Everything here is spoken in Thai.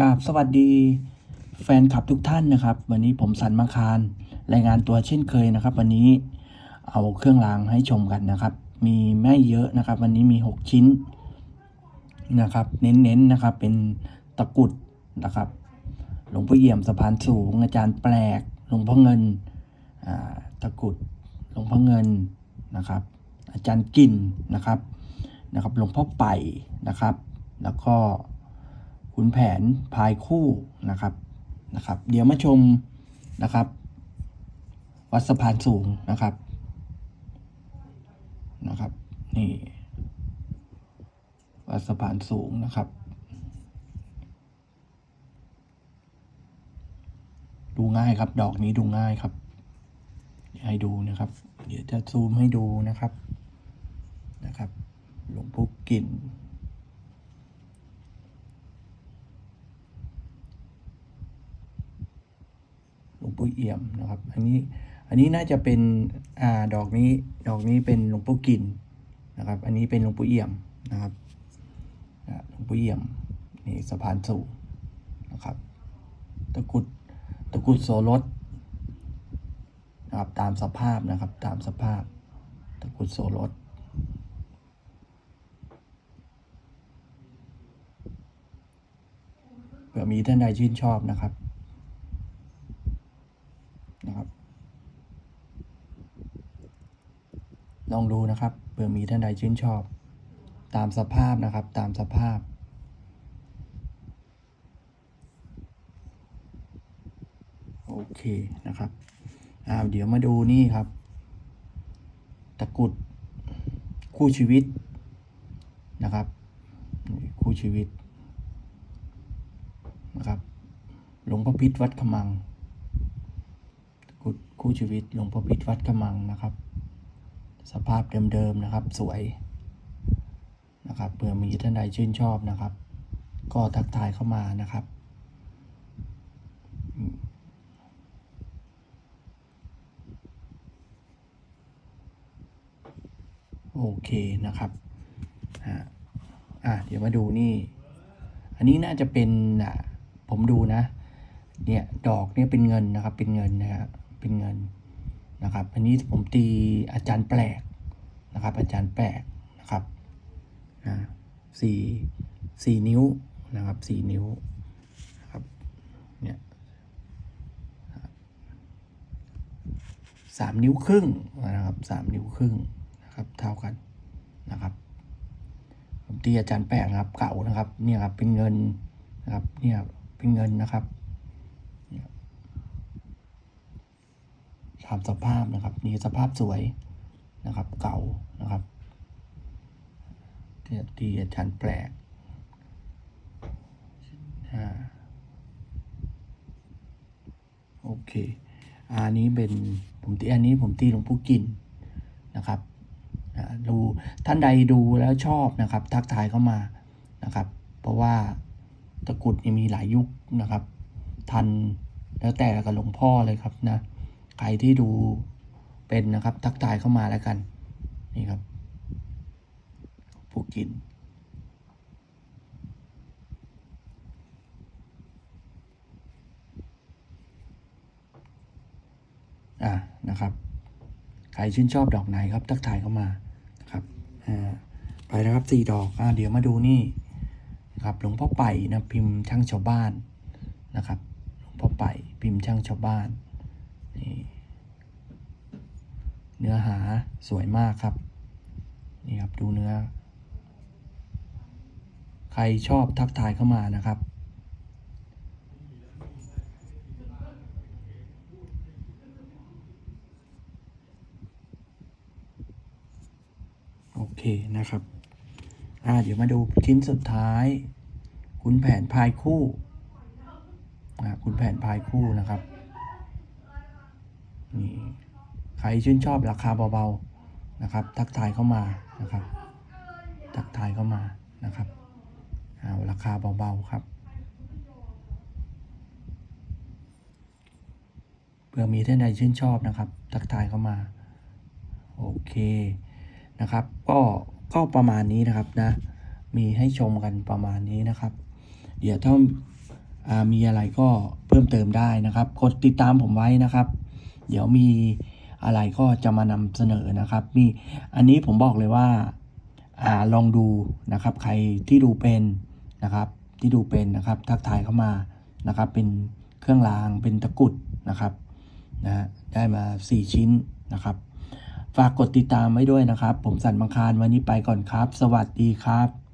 กราบสวัสดีแฟนคลับทุกท่านนะครับ วันนี้ผมสันมังคารรายงานตัวเช่นเคยนะครับ วันนี้เอาเครื่องรางให้ชมกันนะครับ มีไม่เยอะนะครับ วันนี้มี 6 ชิ้นนะครับ เน้นๆนนะครับ เป็นตะกุดนะครับ หลวงพ่อเยี่ยมสะพานสูง อาจารย์แปลก หลวงพ่อเงินตะกุดหลวงพ่อเงินนะครับ อาจารย์กินนะครับนะครับ หลวงพ่อไปนะครับ แล้วก็ ขุนแผนพายคู่นะครับนะครับ เดี๋ยวมาชมนะครับ วัดสะพานสูงนะครับนะครับ นี่วัดสะพานสูงนะครับ ดูง่ายครับ ดอกนี้ดูง่ายครับให้ดูนะครับ เดี๋ยวจะซูมให้ดูนะครับนะครับ หลวงปู่กินง ปู่เอี่ยมนะครับ อันนี้อันนี้น่าจะเป็นอ่าดอกนี้ดอกนี้เป็นหลวงปู่กินนะครับ อันนี้เป็นหลวงปู่เอี่ยมนะครับหลวงปู่เอี่ยมนี่สะพานสูงนะครับตะกุดตะกุดโสรสนะครับตามสภาพนะครับตามสภาพตะกุดโสรสเผื่อมีท่านใดชื่นชอบนะครับ ลองดูนะครับเผื่อมีท่านใดชื่นชอบ ตามสภาพนะครับตามสภาพ โอเคนะครับอ่าเดี๋ยวมาดูนี่ครับ ตะกุดคู่ชีวิตนะครับ คู่ชีวิตนะครับหลวงพ่อพิษวัดขมัง คู่คู่ชีวิตหลวงพ่อพิษวัดกำมังนะครับ สภาพเดิมๆนะครับสวยนะครับเผื่อมีท่านใดชื่นชอบนะครับ ก็ทักทายเข้ามานะครับ โอเคนะครับอ่าอะเดี๋ยวมาดูนี่ อันนี้น่าจะเป็นอะผมดูนะ เนี่ย ดอกเนี่ยเป็นเงินนะครับ เป็นเงินนะครับเป็นเงิน นะครับ อันนี้ผมตีอาจารย์แปลกนะครับ อาจารย์แปลกนะครับอ่าสี่สี่นิ้วนะครับสี่นิ้วนะครับเนี่ยสามนิ้วครึ่งนะครับสามนิ้วครึ่งนะครับเท่ากันนะครับผมตีอาจารย์แปลกนะครับเก่านะครับเนี่ยครับเป็นเงินนะครับเนี่ยเป็นเงินนะครับ ตามสภาพนะครับ นี่สภาพสวยนะครับ เก่านะครับที่ที่อาจารย์แปลกโอเค อันนี้เป็นผมตีอันนี้ผมตีหลวงปู่กินนะครับดูท่านใดดูแล้วชอบนะครับ ทักทายเข้ามานะครับ เพราะว่าตะกรุดมีหลายยุคนะครับ ทันแล้วแต่กับหลวงพ่อเลยครับนะ ใครที่ดูเป็นนะครับ ทักทายเข้ามาแล้วกัน นี่ครับผู้กิน อ่านะครับ ใครชื่นชอบดอกไหนครับ ทักทายเข้ามานะครับอ่าไปแล้วครับสี่ดอกอ่าเดี๋ยวมาดูนี่ครับหลวงพ่อไปนะพิมพ์ช่างชาวบ้านนะครับหลวงพ่อไปพิมพ์ช่างชาวบ้าน เนื้อหาสวยมากครับ นี่ครับดูเนื้อ ใครชอบทักทายเข้ามานะครับ โอเคนะครับ อ่าเดี๋ยวมาดูชิ้นสุดท้ายคุณแผนพายคู่อ่าคุณแผนพายคู่นะครับ นี่ ใครชื่นชอบราคาเบาๆนะครับ ทักทายเข้ามานะครับ ทักทายเข้ามานะครับเอาราคาเบาๆครับเผื่อมีท่านใดชื่นชอบนะครับ ทักทายเข้ามา โอเคนะครับ ก็ก็ประมาณนี้นะครับนะ มีให้ชมกันประมาณนี้นะครับ เดี๋ยวถ้ามีอะไรก็เพิ่มเติมได้นะครับ กดติดตามผมไว้นะครับ เดี๋ยวมี อะไรก็จะมานำเสนอนะครับมีอันนี้ผมบอกเลยว่าอ่าลองดูนะครับ ใครที่ดูเป็นนะครับที่ดูเป็นนะครับทักทายเข้ามานะครับ เป็นเครื่องรางเป็นตะกุดนะครับนะได้มา 4 ชิ้นนะครับ ฝากกดติดตามไว้ด้วยนะครับ ผมสันมังคารวันนี้ไปก่อนครับ สวัสดีครับ